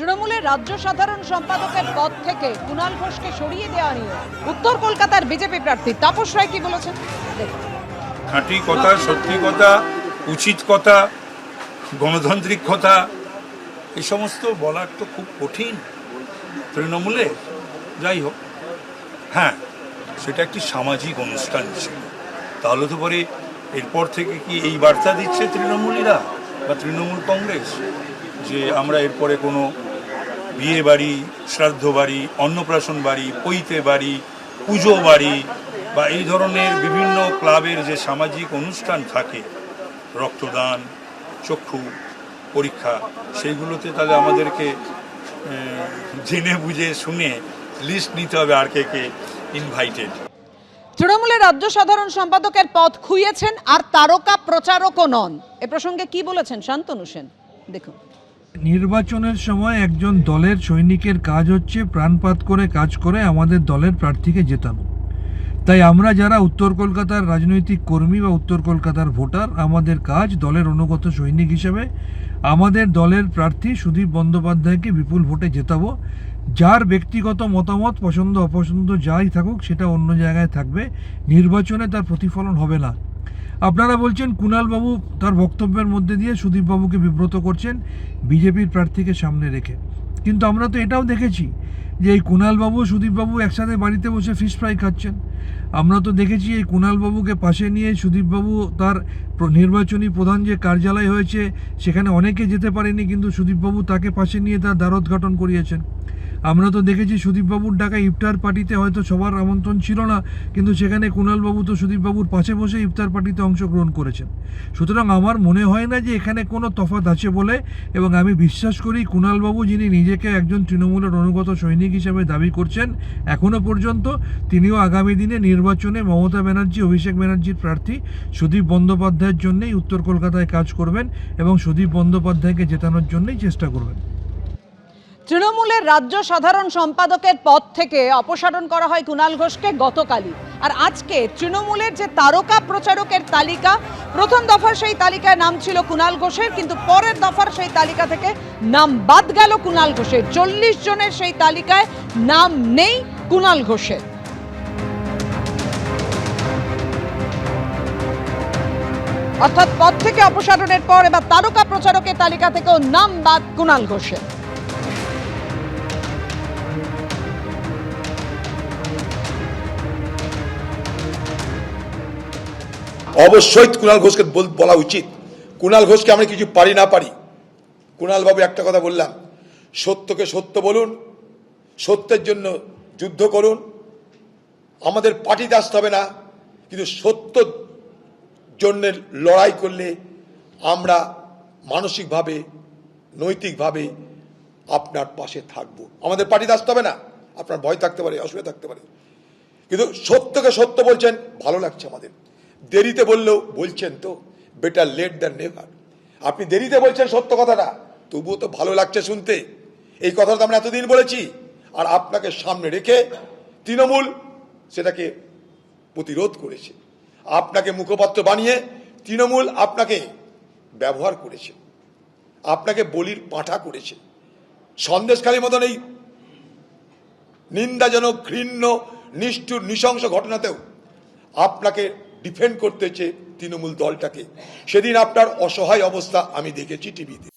তৃণমূলের রাজ্য সাধারণ সম্পাদকের পদ থেকে কুণাল ঘোষকে সরিয়ে দেওয়া নিয়ে উত্তর কলকাতার বিজেপি প্রার্থী তাপস রায় কি বলেছেন? খাঁটি কথা, সত্যি কথা, উচিত কথা, গণতান্ত্রিক কথা, এই সমস্ত বলার তো খুব কঠিন তৃণমূলে। যাই হোক হ্যাঁ সেটা একটি সামাজিক অনুষ্ঠান ছিল। তাহলে তো পরে এরপর থেকে কি এই বার্তা দিচ্ছে তৃণমূলীরা বা তৃণমূল কংগ্রেস যে আমরা এরপরে কোনো বিয়ে বাড়ি, শ্রাদ্ধ বাড়ি, অন্নপ্রাশন বাড়ি, পৈতে বাড়ি, পুজো বাড়ি বা এই ধরনের বিভিন্ন ক্লাবের যে সামাজিক অনুষ্ঠান থাকে, রক্তদান, চক্ষু পরীক্ষা, সেইগুলোতে তাহলে আমাদেরকে জেনে বুঝে শুনে লিস্ট নিতে হবে আর কে কে ইনভাইটেড তৃণমূলের রাজ্য সাধারণ সম্পাদকের পদ খুইয়েছেন আর তারকা প্রচারকও নন। এ প্রসঙ্গে কি বলেছেন? শান্তনু সেন, দেখুন। নির্বাচনের সময় একজন দলের সৈনিকের কাজ হচ্ছে প্রাণপাত করে কাজ করে আমাদের দলের প্রার্থীকে জেতানো। তাই আমরা যারা উত্তর কলকাতার রাজনৈতিক কর্মী বা উত্তর কলকাতার ভোটার, আমাদের কাজ দলের অনুগত সৈনিক হিসেবে আমাদের দলের প্রার্থী সুদীপ বন্দ্যোপাধ্যায়কে বিপুল ভোটে জেতাবো। যার ব্যক্তিগত মতামত, পছন্দ, অপছন্দ যাই থাকুক, সেটা অন্য জায়গায় থাকবে। নির্বাচনে তার প্রতিফলন হবে না। আপনারা বলছেন কুণালবাবু তার বক্তব্যের মধ্যে দিয়ে সুদীপবাবুকে বিব্রত করছেন বিজেপির প্রার্থীকে সামনে রেখে। কিন্তু আমরা তো এটাও দেখেছি যে এই কুণালবাবু সুদীপবাবু একসাথে বাড়িতে বসে ফিশ ফ্রাই খাচ্ছেন। আমরা তো দেখেছি এই কুণালবাবুকে পাশে নিয়ে সুদীপবাবু তার নির্বাচনী প্রধান যে কার্যালয় হয়েছে, সেখানে অনেকে যেতে পারেনি, কিন্তু সুদীপবাবু তাকে পাশে নিয়ে তার দ্বারোদ্ঘাটন করিয়েছেন। আমরা তো দেখেছি সুদীপবাবুর ডাকা ইফতার পার্টিতে হয়তো সবার আমন্ত্রণ ছিল না, কিন্তু সেখানে কুণালবাবু তো সুদীপবাবুর পাশে বসে ইফতার পার্টিতে অংশগ্রহণ করেছেন। সুতরাং আমার মনে হয় না যে এখানে কোনো তফাৎ আছে বলে, এবং আমি বিশ্বাস করি কুণালবাবু যিনি নিজেকে একজন তৃণমূলের অনুগত সৈনিক হিসেবে দাবি করছেন এখনও পর্যন্ত, তিনিও আগামী দিনে নির্বাচনে মমতা ব্যানার্জি, অভিষেক ব্যানার্জির প্রার্থী, সুদীপ বন্দ্যোপাধ্যায়ের জন্যই উত্তর কলকাতায় কাজ করবেন এবং সুদীপ বন্দ্যোপাধ্যায়কে জেতানোর জন্যই চেষ্টা করবেন। তৃণমূলের রাজ্য সাধারণ সম্পাদকের পদ থেকে অপসারণ করা হয় কুণাল ঘোষকে গতকালই। আর আজকে তৃণমূলের যে তারকা প্রচারকের তালিকা, প্রথম দফার সেই তালিকায় নাম ছিল কুণাল ঘোষের, কিন্তু পরের দফার সেই তালিকা থেকে নাম বাদ গেল কুণাল ঘোষের। চল্লিশ জনের সেই তালিকায় নাম নেই কুণাল ঘোষের। অর্থাৎ পদ থেকে অপসারণের পর এবার তারকা প্রচারকের তালিকা থেকেও নাম বাদ কুণাল ঘোষের। অবশ্যই কুণাল ঘোষকে বল- উচিত। কুণাল ঘোষকে আমরা কিছু পারি না পারি। কুণাল বাবু একটা কথা বললাম। সত্যকে সত্য বলুন, সত্যের জন্য যুদ্ধ করুন। আমাদের পার্টিতে আসতে হবে না, কিন্তু সত্য জন্য লড়াই করলে আমরা মানসিকভাবে, নৈতিকভাবে আপনার পাশে থাকব। আমাদের পার্টিতে আসতে হবে না, আপনার ভয় থাকতে পারে, অসুবিধা থাকতে পারে। কিন্তু সত্যকে সত্য বলছেন, ভালো লাগছে আমাদের। দেরিতে বললেও বলছেন তো বেটার লেট দ্যান নেভার আপনি দেরিতে বলছেন সত্য কথাটা, তবুও তো ভালো লাগছে শুনতে। এই কথাটা তো আমরা এতদিন বলেছি, আর আপনাকে সামনে রেখে তৃণমূল সেটাকে প্রতিরোধ করেছে। আপনাকে মুখপাত্র বানিয়ে তৃণমূল আপনাকে ব্যবহার করেছে। আপনাকে বলির পাঁঠা করেছে। সন্দেশকারীর মতন এই নিন্দাজনক, ঘৃণ্য, নিষ্ঠুর, নৃশংস ঘটনাতেও আপনাকে ডিফেন্ড করতেছে তৃণমূল দলটাকে। সেদিন আপনার অসহায় অবস্থা আমি দেখেছি টিভিতে।